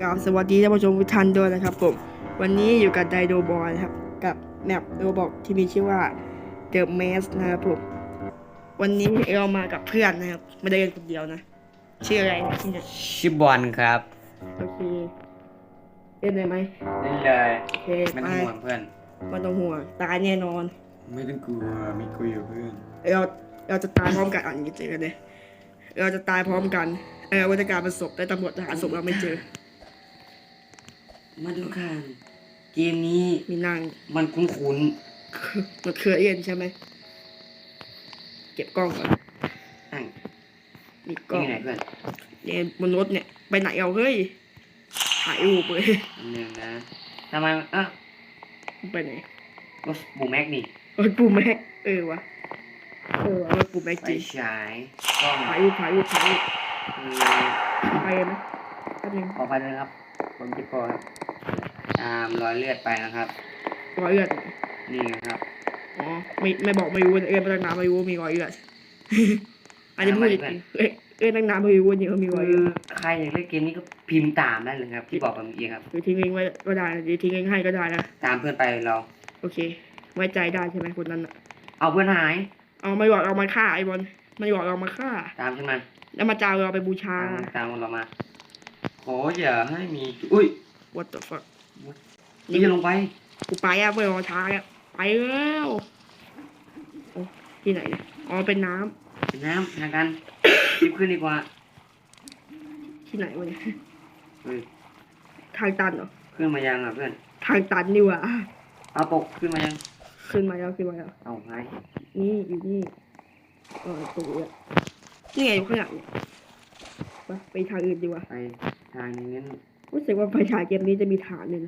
กราบสวัสดีท่านผู้ชมทุกท่านด้วยนะครับผม วันนี้อยู่กับไดโดบอยนะครับ กับแมปโรบอกที่มีชื่อว่า The Maze นะครับผม วันนี้เรามากับเพื่อนนะครับ ไม่ได้กันคนเดียวนะ ชื่ออะไรนะที่เนี่ยชื่อบอลครับ โอเคเล่นได้ไหมเล่นเลยโอเคไม่ไปต้องห่วงเพื่อน ไมันต้องห่วงตายแน่นอน ไม่ต้องกลัวมีคุยกับเพื่อนเราเราจะตายพร้อมกันอ่านอย่างนี้เจอกันเลยเราจะตายพร้อมกันเออวัตการเป็นศพแต่ตำรวจหาศพเราไม่เจอ มาดูกันเกมนี้มีนางมันคุ้นมันเคยเอ็นใช่ไหม เก็บกล้องก่อนๆตั้งมีกล้องนี่ไหนเพื่อนเนี่ยบนรถเนี่ย ไปไหนเอาเฮ้ย ถ่ายรูปเลยอันหนึ่งนะทำไมเอะไปไหนรถบูแม็กนี่รถปูแม็ก เออวะ เออวะรถปูแม็กไปจริงฉายกล้องถ่ายรูปถ่ายรูปถ่ายรูปคือไปไหมแป๊บนึงขอไปเลยครับ ผมจิบพอครับ ตามรอยเลือดไปนะครับรอยเลือดนี่นะครับอ๋อไม่ไม่บอกไม่รู้เออมาตั้งนานไม่รู้ว่ามีรอยเลือดอันนี้พูดจริงๆเอ้ยเอ้ยตั้งนานไม่รู้ว่าเนี่ยมีรอยคืเลืออดใครอยากเล่นเกมนี้ก็พิมพ์ตามได้เลยครับ ที่บอกไปเมื่อกี้ครับหรือทิ้งลิงก์ไว้ก็ได้หรือทิ้งลิงก์ให้ก็ได้นะตามเพื่อนไปเรา โอเค ไว้ใจได้ใช่ไหมคนนั้นอะเอาเพื่อนหาย เอาไม่บอกเรามาฆ่าไอ้บอลไม่บอกเรามาฆ่า ตามฉันมาแล้วมาจ้างเราไปบูชาตามตามเรามาขออย่าให้มีอุ้ย what the fuck นี่จะลงไป กูไปอะไม่รอช้าแล้วไปแล้วโอ้ที่ไหนเนี่ยอ๋อเป็นน้ำเป็นน้ำทางกันรีบขึ้นดีกว่าที่ไหนวะเนี่ยเฮ้ยทางตันเหรอขึ้นมายังอะเพื่อนทางตันนี่หว่าเอาตกขึ้นมายังขึ้นมาแล้วขึ้นมาแล้ว เอาไงนี่อยู่นี่เออตัวเนี่ยนี่ไงอยู่ข้างหลังเนี่ยไปไปทางอื่นดีกว่าไปทางนี้งั้น รู้สึกว่าไฟฉายเกมนี้จะมีฐานหนึ่ง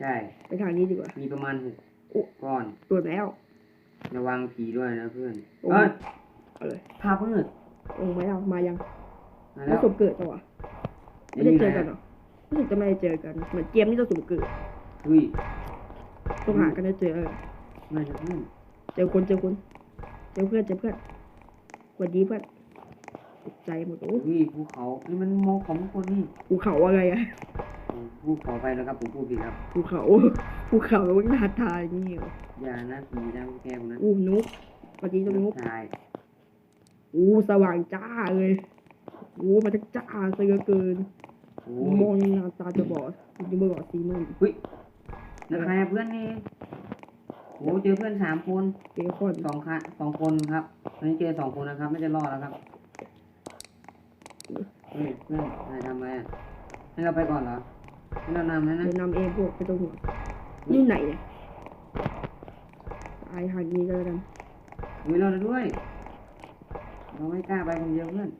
ใช่ ไปทางนี้ดีกว่า มีประมาณหกโอ้ก้อน ตรวจแล้ว ระวังผีด้วยนะเพื่อนโอ้เอ้ยเอาเลยภาพมืดลงมาแล้วมายังมาแล้แล้ววสมเกิดจังวะไม่ได้เจอกันเหรอรู้สึกจะไม่ได้เจอกัน เหมือนเกมนี้จะสมเกิดเฮ้ยต้องหากันได้เจอเออไม่นะเพื่อนเจอคนเจอคน เจอเพื่อนเจอเพื่อนสวัสดีเพื่อน ตกใจหมดโอ้เฮ้ยภูเขานี่มันมองของคนนี่ภูเขาอะไรอะผมภูเขาไปแล้วครับผมพูดผิดครับภูเขาภูเขาแล้วมันท้าทายนี่เหรออย่านะผีนะพวกแกคนนั้นอู้นุ๊กสวัสดีเจ้านุ๊กถ่ายอู้สว่างจ้าเลยอู้มันจะจ้าซะเหลือเกินโอ้มองหน้าตาจะบอดจะไม่บอดสีนุ่นเฮ้ยแล้วใครอะเพื่อนนี่โอ้เจอเพื่อนสามคนเบคอนสองค่ะสองคนครับตอนนี้เจอสองคนนะครับ ไม่จะรอดแล้วครับ เฮ้ยเพื่อนนายทำอะไรอะให้เราไปก่อนเหรอให้เรานำนะนะเดี๋ยวนำเองพวกไปตรงหัวนี่ไหนเนี่ยตายทางนี้ก็แล้วกันมีเราด้วย เราไม่กล้าไปคนเดียวเพื่อน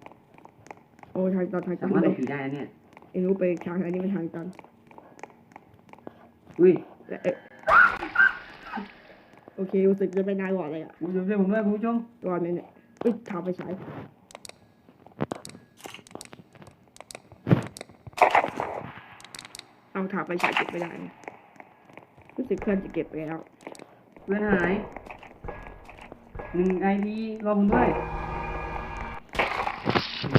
โอ้ทางตันทางตัสานมารถเลหลยบผีได้นะเนี่ยไอ้รู้ไปทางอันนี้เป็นทางตันอุ้ยและเอ๊ะโอเครู้สึกจะไปนานกว่าเลยอะคุณผู้ชมช่วยผมด้วยคุณผู้ชมก่อนเนี่ยเนี่ยเอ้ยทำไปใช้ เอาถาไปฉายเก็บไม่ได้นะรู้สึกเพื่อนจะเก็บไปแล้วเพื่อนหายหนึ่งไอพีรอผมด้วย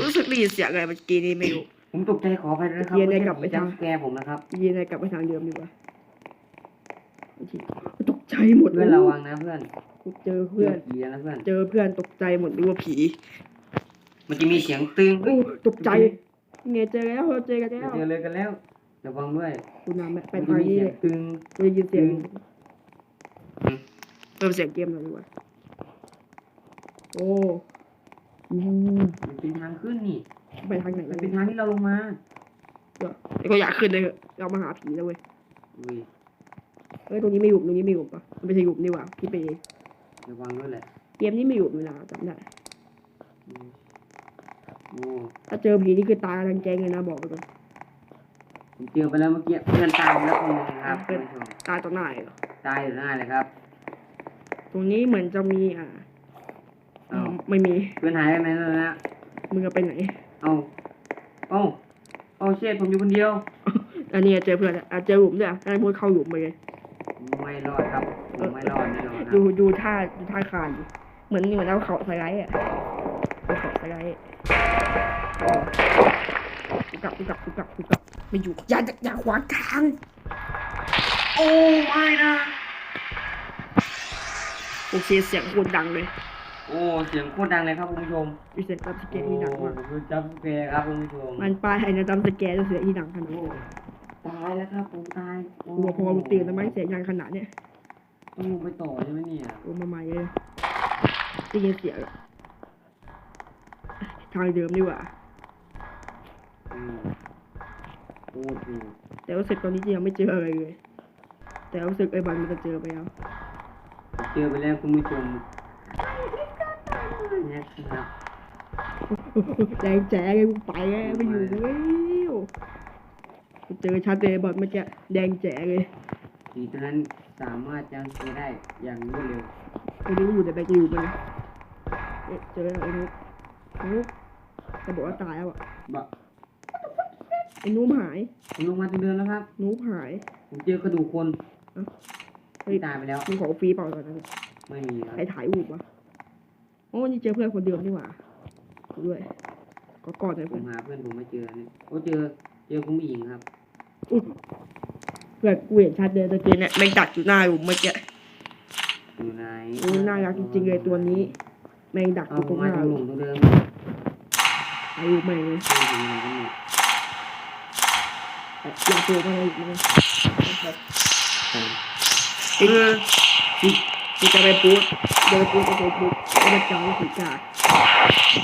รู้สึกได้ยินเสียงอะไรเมื่อกี้นี้ไม่รู้ ผมตกใจขออภัยด้วยนะครับเดี๋ยวได้กลับไปจัทางแกผมนะครับยีนอะไรกลับไปทางเดิมดีกว่าบางทีตกใจหมดเพื่อนระวังนะเพื่อนกูเจอเพื่อนจผีแล้วนะเพื่อนเจอเพื่อนตกใจหมดดูว่าผี มันจะมีเสียงตึงโอ้ตกใจเงยเจอแล้วเราเจอกันแล้วเจอเลยกันแล้ว ระวังด้วยกูนำไปไปมันจะทางมีนี้เสีเลยยงตึงกูได้ยินเสียงอืมเพิ่มเสียงเกมหน่อยดีกว่าโอ้อืมมันเป็นทางขึ้นนี่ ไปทางไหนมันวะเป็นเนี่ยทางที่เราลงมาเดี๋ยวก็อยากขึ้นเลยเถอะเรามาหาผีแล้วเว้ยอุ้ยเอ้ยตรงนี้ไม่หยุบตรงนี้ไม่หยุบอะมันไม่ใช่หยุบนี่หว่าที่ไประวังด้วยแหละเกมนี้ไม่หยุบเวลาจำได้อืมโอ้ถ้าเจอผีนี่คือตายทั้งแก๊งเลยนะบอกไปก่อน ผมเจอไปแล้วเมื่อกี้เพื่อนตายไปแล้วคนหนึงนะครับเพื่อนคุณผู้ชมตายต่อหน้าเลยเหรอตายอยู่หน้าเลยครับตรงนี้เหมือนจะมีอ่าเอ้าไม่มีเพื่อนหายไปไหนแล้วนะมึงจะไปไหน เอาเอาเอาเชดผมอยู่คนเดียว อันนี้เจอเพื่อนแล้วอะเจอหลุมด้วยอะไอ้พวกเข้าหลุมไปเลยไม่รอดครับผมไม่รอดแน่นอนครัดูบดูท่าดูท่าคานดิเหมือนเหมือนเอาเขาสไลด์อะเอาเขาสไลด์ ไปกลับกูกลับกูกลับกูกลับไม่อยู่อย่าอย่าขวางทางโอ้ไม่นะโอเคเสียงโคตรดังเลยโอ้เสียงโคตรดังเลยครับคุณผู้ชมมีเสียงจัมป์สแกร์ที่ดังมากโอ้คือจับสแกร์ครับคุณผู้ชมมันป้ายให้นะจัมป์สแกร์จะเสียงที่ดังขนาดโอ้นี้ตายแล้วครับผมตายโกลัวพอมันตื่นแล้วไหมเสียงดังขนาดเนี้ยต้องลงไปต่อใช่ไหมเนี่ยโอ้มาใหม่เลยได้ยินเสียงอะทางเดิมดีกว่า อืมโอ้โหแต่รู้สึกตอนนี้ยังไม่เจออะไรเลย แต่รู้สึกไอ้บอลมันจะเจอไปแล้ว เจอไปแล้วคุณผู้ชมเนี่ยครับแดงแจ๋เลยกูไปแล้วไม่อยู่แล้วกูเจอชัดเลยบอลเมื่อกี้แดงแจ๋เลยผีตัวนั้นสามารถจังเกได้อย่างรวดเร็วไม่รู้อยู่แต่ไปอยู่มันเอ๊ะเจอแล้วไอ้นุ๊กไอ้นุ๊กจะบอกว่าตายแล้วอะบะไอ้นุ๊กหายผมลงมาตรงเดินแล้วครับนุ๊กหายผมเจอกระดูกคนเฮ้ยที่ตายไปแล้ว มึงขอฟรีเปล่าตอนนั้นไม่มีครับใครถ่ายรูปวะโอ้นี่เจอเพื่อนคนเดิมนี่หว่ากูด้วยก็กอดหน่อยผเพื่อมนหาเพื่อนผมไม่เจอเนี่ยโอ้เจอ เจอคุณผู้หญิงครับ อุ๊ยเพื่อนกูเห็นชัดเลยตะกี้เนี่ยแม่งดักอยู่หน้าอยู่เมื่อกี้อยู่ไหนโอ้น่ารักจริงๆเลยตัวนี้แม่งดักอเอายู่ผตรมงหมาน้าตรงหลุมตรงเดิมถ่ายรูปแม่งเลย เพื่อนผมอยู่ไหนกันเนี่ย อยากตัวมาเลยอีกไหมเออที่ที่จะไปพูดเดินพูดไปเฟซบุ๊กแล้วมาจ้องสีกา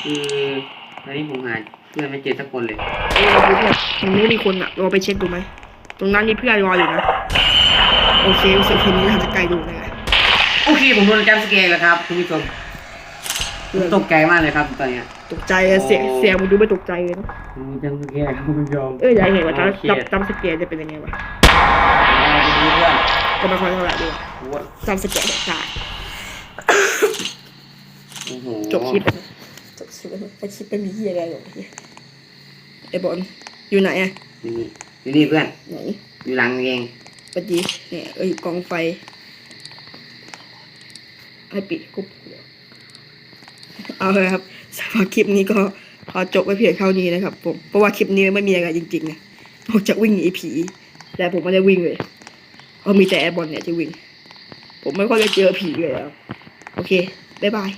คือตอนนี้ผมหาเพื่อนไม่เจอสักคนเลยเออพูดเนี่ยตรงนู้มีคนอะเราไปเช็คดูไหมตรงนั้นมีเพื่อนรออยู่นะโอเครู้สึกคืนนี้ทางจะไกลดูนะโอเคผมโดนจัมสแกร์แล้วครับคุณผู้ชม ผเพื่อมนตกใจมากเลยครับตอนเนี้ย ตกใจอะเสียงโอ้ เสียงมันดูไม่ตกใจเลยนะผมมีจัมป์สแกร์ครับคุณผู้ชมเอออยากเห็นว่าโอเคจำจำสเกลจะเป็นยังไงวะเราไปดูเพื่อนก็ไม่ค่อยเท่าไหร่ด้วยโอ้โหจำสเกลเหตุการณ์โอ้โหจบคลิปไปนะจบคลิปไปนะไอคลิปไม่มีที่อะไรหรอกเนี่ยไอบอลอยู่ไหนอะนี่อยู่นี่เพื่อน ไหนอยู่หลังเองปะจีเนี่ยเอ้ยกองไฟให้ปิดกุบเเอาเลยครับสำหรับคลิปนี้ก็ขอจบไว้เพียงเท่านี้นะครับผมเพราะว่าคลิปนี้ไม่มีอะไรจริงๆนะนอกจากวิ่งหนีผีแต่ผมไม่ได้วิ่งเลยเพราะมีแต่แอร์บอลเนี่ยที่วิ่ง ผมไม่ค่อยได้เจอผีเลยครับโอเคบ๊ายบาย